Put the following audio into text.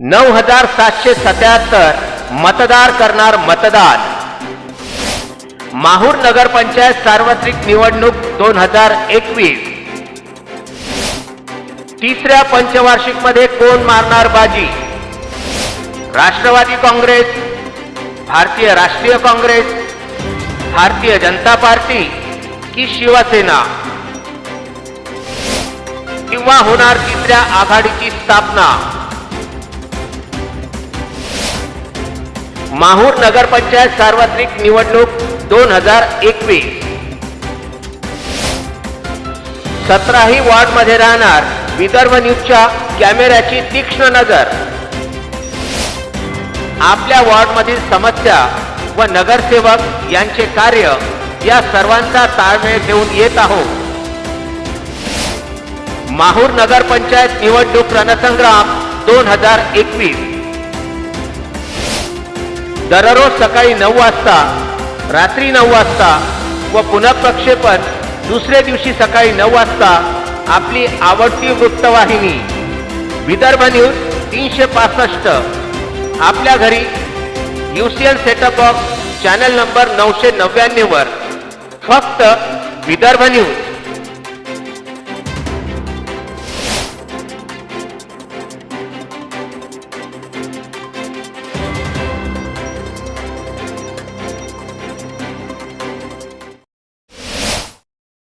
नऊ हजार सातशे सत्याहत्तर मतदार करणार मतदान. माहूर नगरपंचायत सार्वत्रिक निवडणूक दोन हजार एकवीस. तिसऱ्या पंचवार्षिकमध्ये कोण मारणार बाजी? राष्ट्रवादी काँग्रेस भारतीय राष्ट्रीय काँग्रेस भारतीय जनता पार्टी की शिवसेना? किंवा होणार तिसऱ्या आघाडीची स्थापना? माहूर नगरपंचायत सार्वत्रिक निवडणूक दोन हजार एकवीस. सतराही वॉर्डमध्ये राहणार विदर्भ न्यूजच्या कॅमेऱ्याची तीक्ष्ण नजर. आपल्या वॉर्डमधील समस्या व नगरसेवक यांचे कार्य या सर्वांचा ताळमेळ घेऊन येत आहोत. माहूर नगरपंचायत निवडणूक रणसंग्राम दोन हजार एकवीस. दररोज सकाळी नऊ वाजता रात्री नऊ वाजता व पुनःप्रक्षेपण दुसऱ्या दिवशी सकाळी नऊ वाजता आपली आवडती वृत्तवाहिनी विदर्भ न्यूज तीनशे पासष्ट. आपल्या घरी UCL setup box channel number नऊशे नव्याण्णववर फक्त विदर्भ न्यूज.